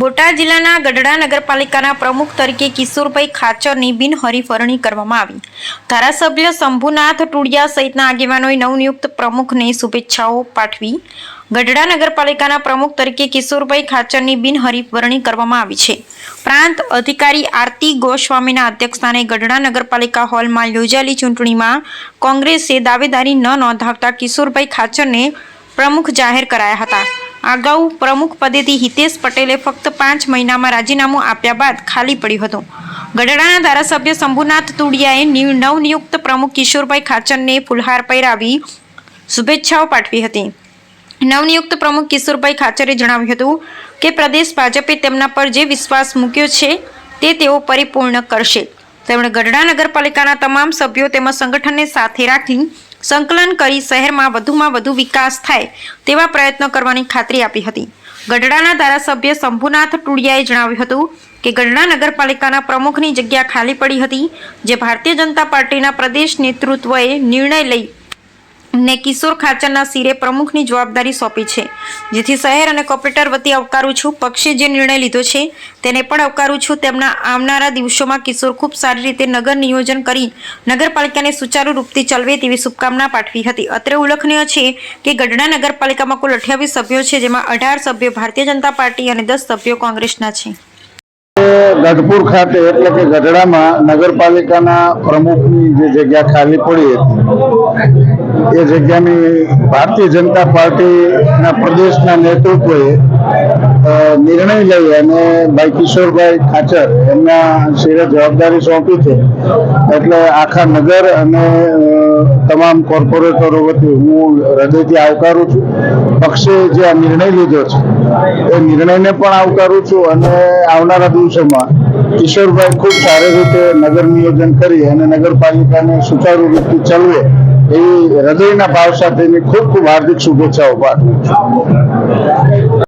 બોટાદ જિલ્લાના ગઢડા નગરપાલિકાના પ્રમુખ તરીકે કિશોરભાઈ ખાચરની બિનહરીફરણી કરવામાં આવી. ધારાસભ્ય શંભુનાથ ટુડિયા સહિતના આગેવાનોએ નવનિયુક્ત પ્રમુખને શુભેચ્છાઓ પાઠવી. ગઢડા નગરપાલિકાના પ્રમુખ તરીકે કિશોરભાઈ ખાચરની બિનહરીફરણી કરવામાં આવી છે. પ્રાંત અધિકારી આરતી ગોસ્વામીના અધ્યક્ષસ્થાને ગઢડા નગરપાલિકા હોલમાં યોજાયેલી ચૂંટણીમાં કોંગ્રેસે દાવેદારી ન નોંધાવતા કિશોરભાઈ ખાચરને પ્રમુખ જાહેર કરાયા હતા. અગાઉ પ્રમુખ પદેથી હિતેશ પટેલે ફક્ત પાંચ મહિનામાં રાજીનામું આપ્યા બાદ ખાલી પડ્યું હતું. ગઢડાના ધારાસભ્ય શંભુનાથ તુડિયાએ નવનિયુક્ત પ્રમુખ કિશોરભાઈ ખાચરને ફુલહાર પહેરાવી શુભેચ્છાઓ પાઠવી હતી. નવનિયુક્ત પ્રમુખ કિશોરભાઈ ખાચરે જણાવ્યું હતું કે, પ્રદેશ ભાજપે તેમના પર જે વિશ્વાસ મૂક્યો છે, તે તેઓ પરિપૂર્ણ કરશે. તેમણે ગઢડા નગરપાલિકાના તમામ સભ્યો તેમજ સંગઠનને સાથે રાખી સંકલન કરી શહેરમાં વધુમાં વધુ વિકાસ થાય તેવા પ્રયત્નો કરવાની ખાતરી આપી હતી. ગઢડાના ધારાસભ્ય શંભુનાથ ટુડિયાએ જણાવ્યું હતું કે ગઢડા નગરપાલિકાના પ્રમુખની જગ્યા ખાલી પડી હતી, જે ભારતીય જનતા પાર્ટીના પ્રદેશ નેતૃત્વએ નિર્ણય લઈ ને કિશોર ખાચરના સિરે પ્રમુખની જવાબદારી સોંપી છે, જેથી શહેર અને કોર્પોરેટર વતી આવકારું છું. પક્ષે જે નિર્ણય લીધો છે, તેને પણ આવકારું છું. તેમના આવનારા દિવસોમાં કિશોર ખૂબ સારી રીતે નગર નિયોજન કરી નગરપાલિકાને સુચારુ રૂપથી ચલવે તેવી શુભકામના પાઠવી હતી. અત્રે ઉલ્લેખનીય છે કે ગઢડા નગરપાલિકામાં કુલ અઠ્યાવીસ સભ્યો છે, જેમાં અઢાર સભ્યો ભારતીય જનતા પાર્ટી અને દસ સભ્યો કોંગ્રેસના છે. ગઢપુર ખાતે, એટલે કે ગઢડામાં નગરપાલિકાના પ્રમુખની જે જગ્યા ખાલી પડી હતી, એ જગ્યાની ભારતીય જનતા પાર્ટીના પ્રદેશના નેતૃત્વએ નિર્ણય લઈ અને ભાઈ કિશોરભાઈ ખાચર એમના શિરે જવાબદારી સોંપી છે. એટલે આખા નગર અને તમામ કોર્પોરેટરો વતી હું હૃદયથી આવકારું છું. પક્ષે જે આ નિર્ણય લીધો છે, એ નિર્ણયને પણ આવકારું છું અને આવનારા દિવસોમાં કિશોરભાઈ ખૂબ સારી રીતે નગર નિયોજન કરી અને નગરપાલિકાને સુચારુ રીતે ચલવે એવી હૃદયના ભાવ સાથેની ખૂબ ખૂબ હાર્દિક શુભેચ્છાઓ પાઠવું છું.